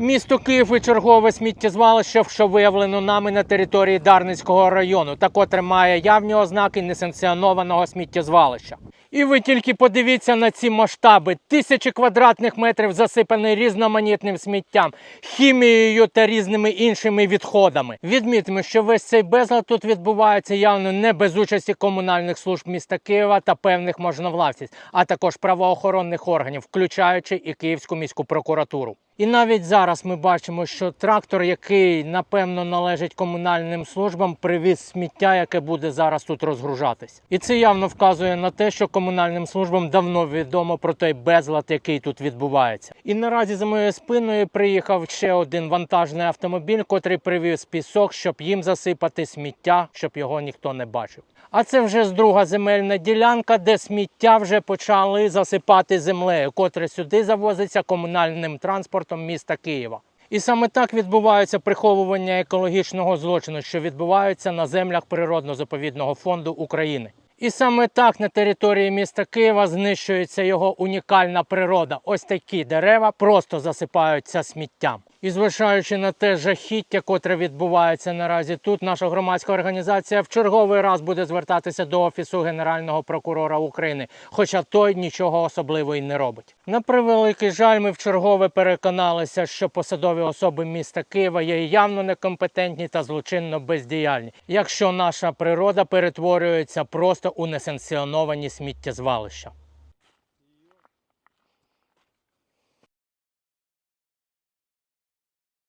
Місто Київ і чергове сміттєзвалище, що виявлено нами на території Дарницького району, та котре має явні ознаки несанкціонованого сміттєзвалища. І ви тільки подивіться на ці масштаби: тисячі квадратних метрів засипані різноманітним сміттям, хімією та різними іншими відходами. Відмітимо, що весь цей безлад тут відбувається явно не без участі комунальних служб міста Києва та певних можновладців, а також правоохоронних органів, включаючи і Київську міську прокуратуру. І навіть зараз ми бачимо, що трактор, який напевно належить комунальним службам, привіз сміття, яке буде зараз тут розгружатись. І це явно вказує на те, що комунальним службам давно відомо про той безлад, який тут відбувається. І наразі за моєю спиною приїхав ще один вантажний автомобіль, котрий привіз пісок, щоб їм засипати сміття, щоб його ніхто не бачив. А це вже з друга земельна ділянка, де сміття вже почали засипати землею, котре сюди завозиться комунальним транспортом міста Києва. І саме так відбувається приховування екологічного злочину, що відбувається на землях природно-заповідного фонду України. І саме так на території міста Києва знищується його унікальна природа. Ось такі дерева просто засипаються сміттям. І зважаючи на те жахіття, котре відбувається наразі тут, наша громадська організація в черговий раз буде звертатися до офісу генерального прокурора України, хоча той нічого особливого і не робить. На превеликий жаль, ми в чергове переконалися, що посадові особи міста Києва є явно некомпетентні та злочинно бездіяльні, якщо наша природа перетворюється просто у несанкціоновані сміттєзвалища.